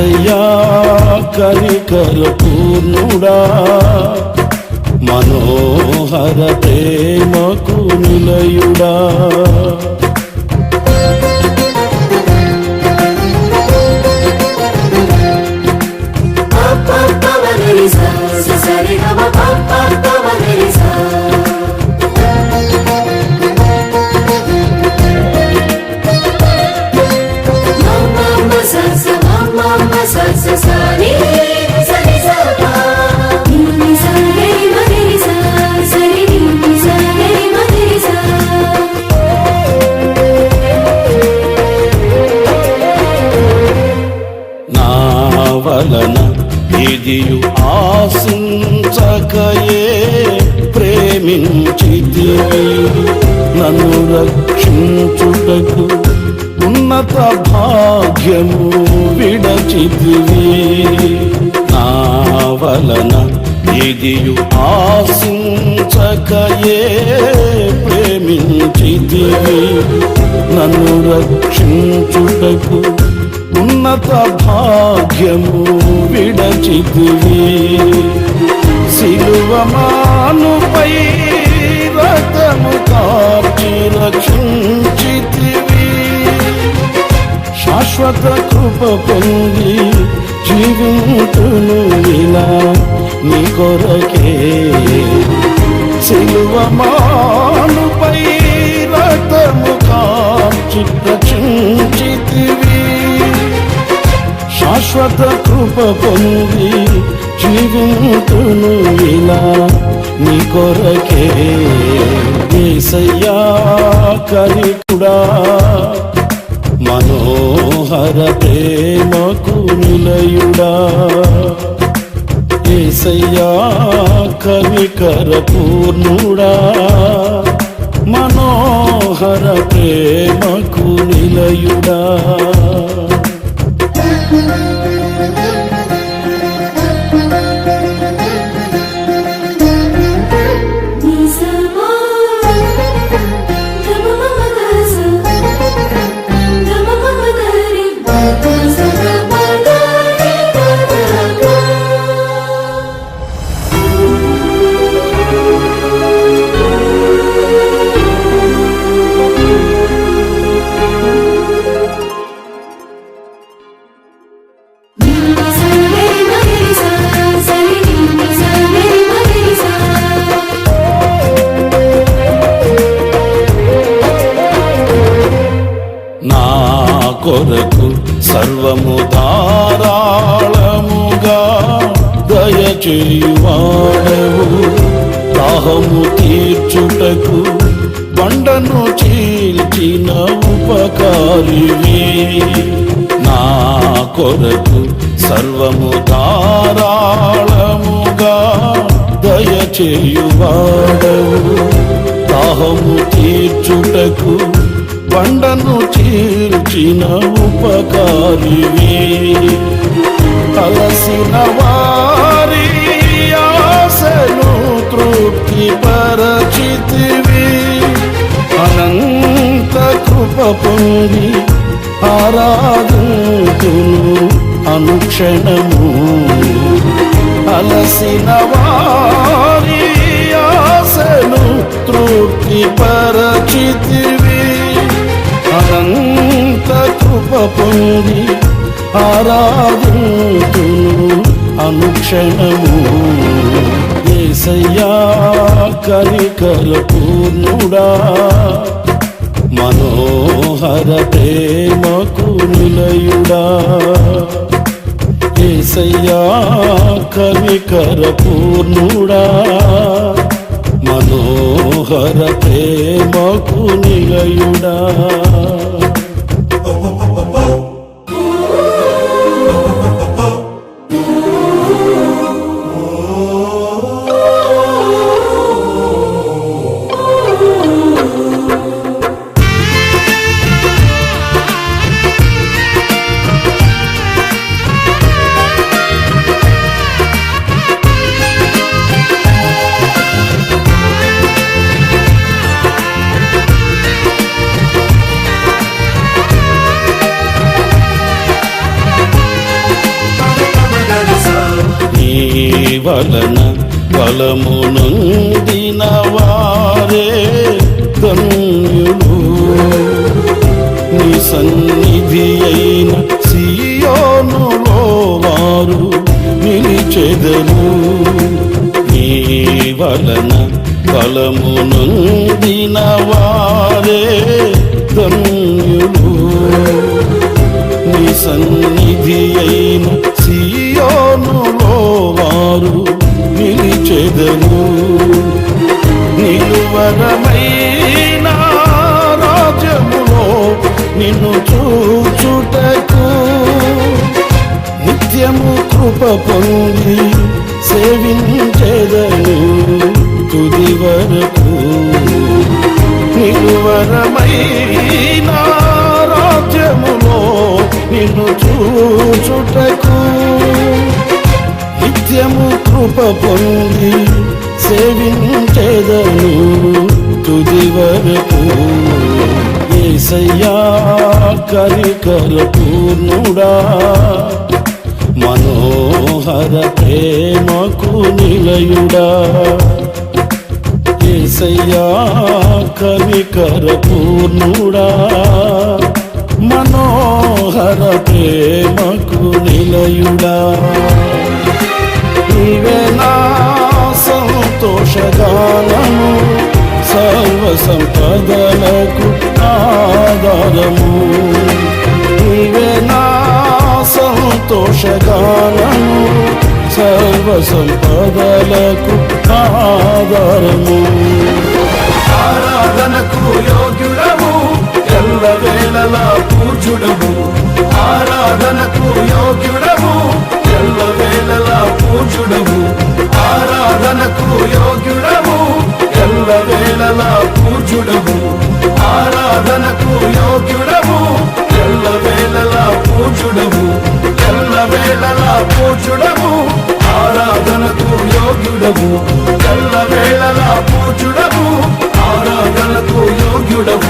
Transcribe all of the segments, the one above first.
ఏసయ్యా కరికర పూర్ణుడా మనోహర ప్రేమకు నిలయుడా. సరి ఇదియు ఆశించకయే ప్రేమించితివి. నన్ను రక్షించుటకు ఉన్నత భాగ్యము విడచితివి. నా వలన ఇదియు ఆశించకయే ప్రేమించితివి. నన్ను రక్షించుటకు ఉన్నత భాగ్యము విడచితివి. సిలువమానుపై రథము కాచి రక్షించితివి. శాశ్వత కృప పొంది జీవితును ఇలా నీ కొరకే. సిలువమానుపై రథము కాచి రక్షించితివి. శాశ్వత కృప పొంది జీవితును ఇలా నీ కొరకే ఏసయ్యా కరికుడా మనోహర ప్రేమకు నిలయుడా. ఏసయ్యా కనికర పూర్ణుడా. మనోహర ప్రేమకు నిలయుడా. దయచేయువాడవు దాహము తీర్చుటకు బండను చీల్చిన ఉపకారివి. నా కొరకు సర్వము ధారాళముగా దయచేయువాడవు. దాహము తీర్చుటకు బండను చీల్చిన ఉపకారివి. అలసిన పరచితివి. అనంత కృప పొంది ఆరాధుతును అనుక్షణము. అలసిన వారి ఆశను తృప్తి పరచితివి. అనంత కృప పొంది ఆరాధుతును అనుక్షణము. ఏసయ్యా కనికర పూర్ణుడా. మనోహర ప్రేమకు నిలయుడా. ఏసయ్యా కనికర పూర్ణుడా. మనోహర ప్రేమకు నిలయుడా. వలన బలమునందిన వారే ధన్యులు. నీ సన్నిధి అయిన సియోనులో వారు నిలిచెదరు. నీ వలన బలమునందిన వారే ధన్యులు. పొంది సేవించేదను తుది వరకు. నిలువరమైన రాజ్యములో నిన్ను చూచుటకు. నిత్యము కృప పొంది సేవించేదను తుది వరకు. ఏసయ్యా కరికర పూర్ణుడా మనోహర ప్రేమకు నిలయుడా? ఏసయ్యా కవికర పూర్ణుడా? మనోహర ప్రేమకు నిలయుడా? నీవే నా సంతోషగానము సర్వ సంపదలకు ఆధారము. నీవే నా సంతోషగానము సర్వ సంపదలకు ఆధారము ఆరాధనకు యోగ్యుడము ఎల్ల వేళలా పూజుడము ఆరాధనకు యోగ్యుడము ఎల్ల వేళలా పూజుడము ఆరాధనకు యోగ్యుడము ఎల్ల వేళలా పూజుడము ఆరాధనకు యోగ్యుడు వేళలా పూచుడము ఆరాధనకు యోగ్యుడము ఎల్ల వేళలా పూచుడము ఆరాధనకు యోగ్యుడము.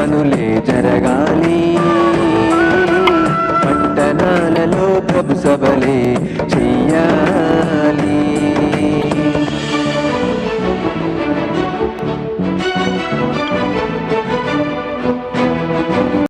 పనులే జరగాలి.